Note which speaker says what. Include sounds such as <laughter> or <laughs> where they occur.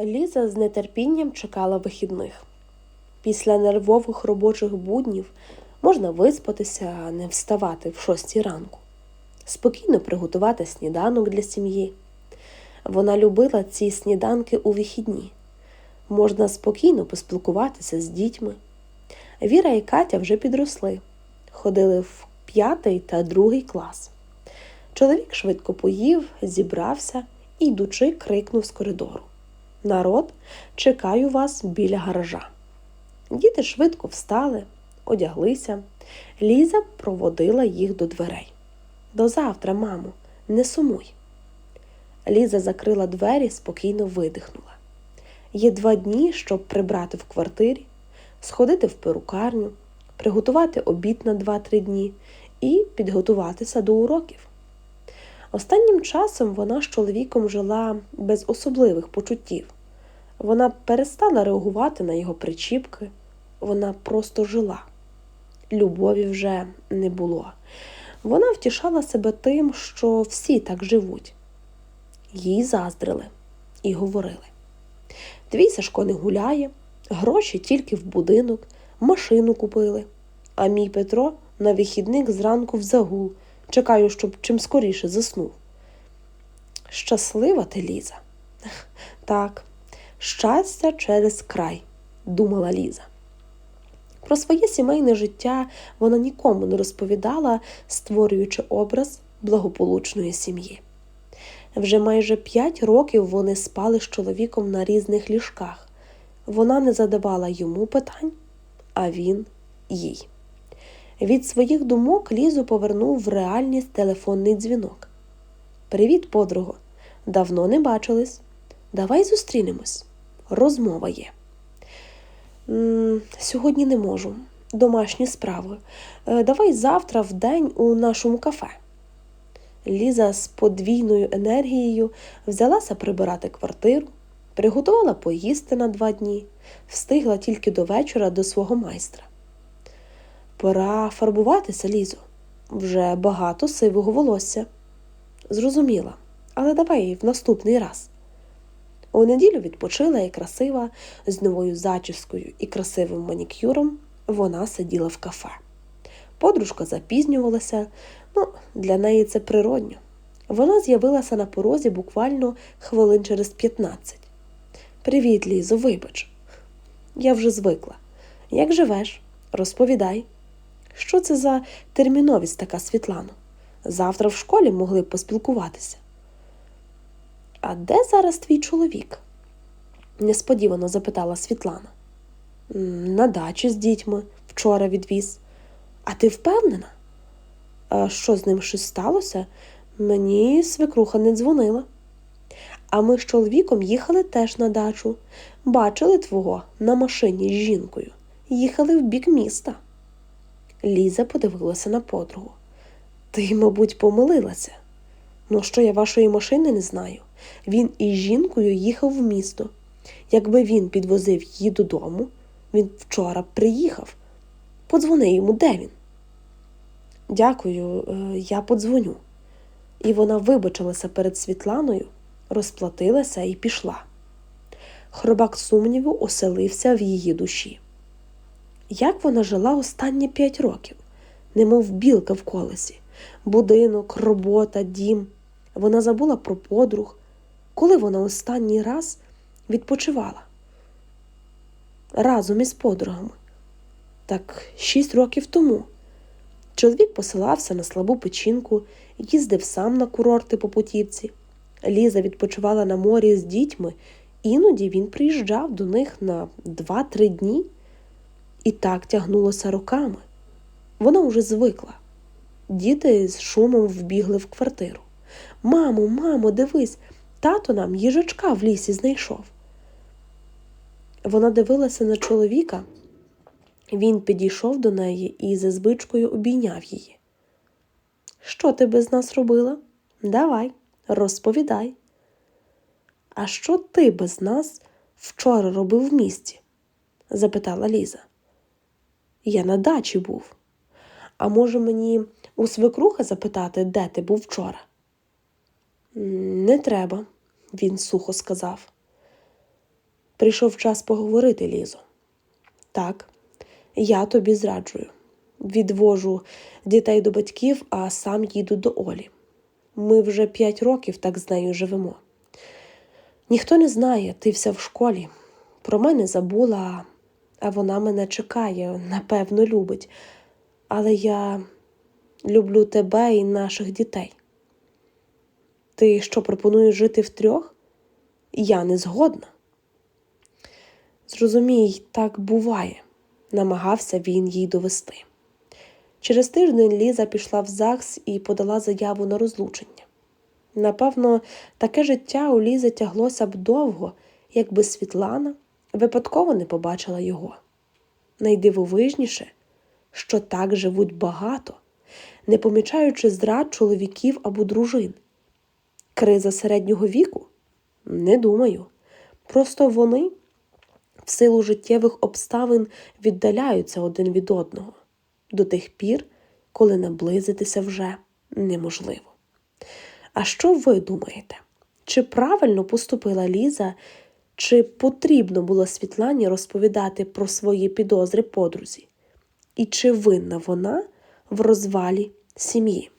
Speaker 1: Ліза з нетерпінням чекала вихідних. Після нервових робочих буднів можна виспатися, а не вставати в шостій ранку, спокійно приготувати сніданок для сім'ї. Вона любила ці сніданки у вихідні. Можна спокійно поспілкуватися з дітьми. Віра і Катя вже підросли, ходили в п'ятий та другий клас. Чоловік швидко поїв, зібрався і, йдучи, крикнув з коридору. Народ, чекаю вас біля гаража. Діти швидко встали, одяглися. Ліза проводила їх до дверей. До завтра, мамо, не сумуй. Ліза закрила двері, спокійно видихнула. Є два дні, щоб прибрати в квартирі, сходити в перукарню, приготувати обід на 2-3 дні і підготуватися до уроків. Останнім часом вона з чоловіком жила без особливих почуттів. Вона перестала реагувати на його причіпки, вона просто жила. Любові вже не було. Вона втішала себе тим, що всі так живуть. Їй заздрили і говорили: Твій Сашко не гуляє, гроші тільки в будинок, машину купили, а мій Петро на вихідник зранку в загул. Чекаю, щоб чим скоріше заснув. Щаслива ти, Ліза. <laughs> Так, щастя через край, думала Ліза. Про своє сімейне життя вона нікому не розповідала, створюючи образ благополучної сім'ї. Вже майже п'ять років вони спали з чоловіком на різних ліжках. Вона не задавала йому питань, а він їй. Від своїх думок Лізу повернув в реальність телефонний дзвінок. Привіт, подруго. Давно не бачились. Давай зустрінемось. Розмова є. «М, Сьогодні не можу. Домашні справи. Е, Давай завтра в день у нашому кафе. Ліза з подвійною енергією взялася прибирати квартиру, приготувала поїсти на два дні, встигла тільки до вечора до свого майстра. Пора фарбуватися, Лізо. Вже багато сивого волосся. Зрозуміла, але давай в наступний раз. У неділю відпочила і красива, з новою зачіскою і красивим манікюром вона сиділа в кафе. Подружка запізнювалася, ну, для неї це природньо. Вона з'явилася на порозі буквально хвилин через 15. Привіт, Лізо, вибач. Я вже звикла. Як живеш? Розповідай. Що це за терміновість така Світлано? Завтра в школі могли б поспілкуватися. А де зараз твій чоловік? несподівано запитала Світлана. На дачі з дітьми вчора відвіз. А ти впевнена? А що з ним щось сталося? Мені свекруха не дзвонила. А ми з чоловіком їхали теж на дачу. Бачили твого на машині з жінкою. Їхали в бік міста. Ліза подивилася на подругу. Ти, мабуть, помилилася. Ну, що я вашої машини не знаю. Він із жінкою їхав в місто. Якби він підвозив її додому, він вчора приїхав. Подзвони йому, де він. Дякую, е, я подзвоню. І вона вибачилася перед Світланою, розплатилася і пішла. Хробак сумніву оселився в її душі. Як вона жила останні п'ять років, немов білка в колесі, будинок, робота, дім. Вона забула про подруг, коли вона останній раз відпочивала разом із подругами. Так шість років тому. Чоловік посилався на слабу печінку, їздив сам на курорти по путівці. Ліза відпочивала на морі з дітьми, іноді він приїжджав до них на два-три дні. І так тягнулося роками. Вона уже звикла. Діти з шумом вбігли в квартиру. Мамо, мамо, дивись, тато нам їжачка в лісі знайшов. Вона дивилася на чоловіка. Він підійшов до неї і за звичкою обійняв її. Що ти без нас робила? Давай, розповідай. А що ти без нас вчора робив в місті? запитала Ліза. Я на дачі був. А може мені у свекрухи запитати, де ти був вчора? Не треба, він сухо сказав. Прийшов час поговорити, Лізо. Так, я тобі зраджую. Відвожу дітей до батьків, а сам їду до Олі. Ми вже п'ять років так з нею живемо. Ніхто не знає, ти вся в школі. Про мене забула, а вона мене чекає, напевно, любить. Але я люблю тебе і наших дітей. Ти що пропонуєш жити втрьох? Я не згодна. Зрозумій, так буває, намагався він їй довести. Через тиждень Ліза пішла в ЗАГС і подала заяву на розлучення. Напевно, таке життя у Лізи тяглося б довго, якби Світлана випадково не побачила його. Найдивовижніше, що так живуть багато, не помічаючи зрад чоловіків або дружин. Криза середнього віку? Не думаю. Просто вони в силу життєвих обставин віддаляються один від одного до тих пір, коли наблизитися вже неможливо. А що ви думаєте? Чи правильно поступила Ліза, чи потрібно було Світлані розповідати про свої підозри подрузі? І чи винна вона в розвалі сім'ї?